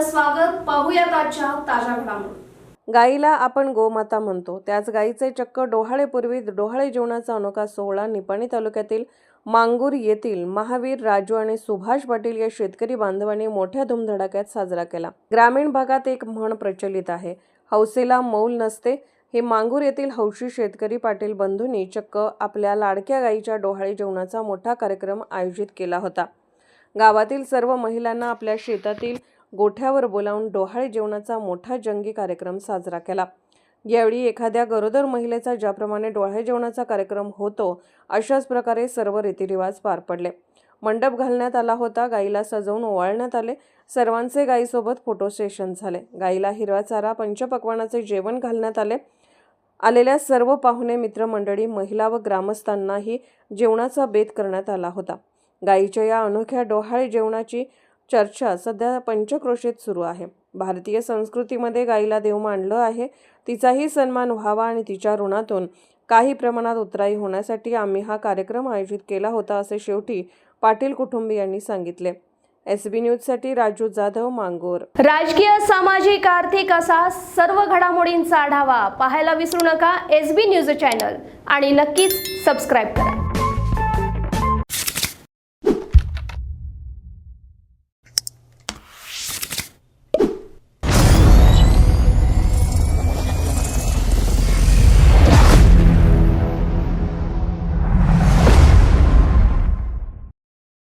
स्वागत. पाहूयात आजच्या ताज्या घडामोडी. गाईला आपण गोमाता म्हणतो. त्याच गाईचे चक्क डोहाळेपूर्वी डोहाळे जेवणाचा अनोखा सोहळा निपाणी तालुक्यातील मांगूर येथील महावीर राजू आणि सुभाष पाटील या शेतकरी बांधवांनी मोठ्या धुमधडाक्यात साजरा केला. ग्रामीण भागात एक म्हण प्रचलित आहे. हौसेला मौल नसते. हे मांगूर येथील हौशी शेतकरी पाटील बंधूंनी चक्क आपल्या लाडक्या गाईच्या डोहाळे जेवणाचा मोठा कार्यक्रम आयोजित केला होता. गावातील सर्व महिलांना आपल्या शेतातील गोठ्यावर बोलावून डोहाळे जेवणाचा मोठा जंगी कार्यक्रम साजरा केला. यावेळी एखाद्या गरोदर महिलेचा ज्याप्रमाणे डोहाळे जेवणाचा कार्यक्रम होतो अशाच प्रकारे सर्व रीतिरिवाज पार पडले. मंडप घालण्यात आला होता गाईला सजवून ओवाळण्यात आले. सर्वांचे गाईसोबत फोटो सेशन झाले. गाईला हिरवा चारा पंचपक्वानाचे जेवण घालण्यात आले. आलेल्या सर्व पाहुणे मित्रमंडळी महिला व ग्रामस्थांनाही जेवणाचा बेत करण्यात आला होता. गाईच्या या अनोख्या डोहाळे जेवणाची चर्चा सध्या पंचक्रोशीत सुरू आहे. भारतीय संस्कृतीमध्ये गाईला देव मानलं आहे. तिचाही सन्मान व्हावा आणि तिच्या ऋणातून काही प्रमाणात उतराई होण्यासाठी आम्ही हा कार्यक्रम आयोजित केला होता असे शेवटी पाटील कुटुंबियांनी सांगितले. एस बी न्यूजसाठी राजू जाधव मांगोर. राजकीय सामाजिक आर्थिक असा सर्व घडामोडींचा आढावा पाहायला विसरू नका. एस बी न्यूज चॅनल आणि नक्कीच सबस्क्राईब करा.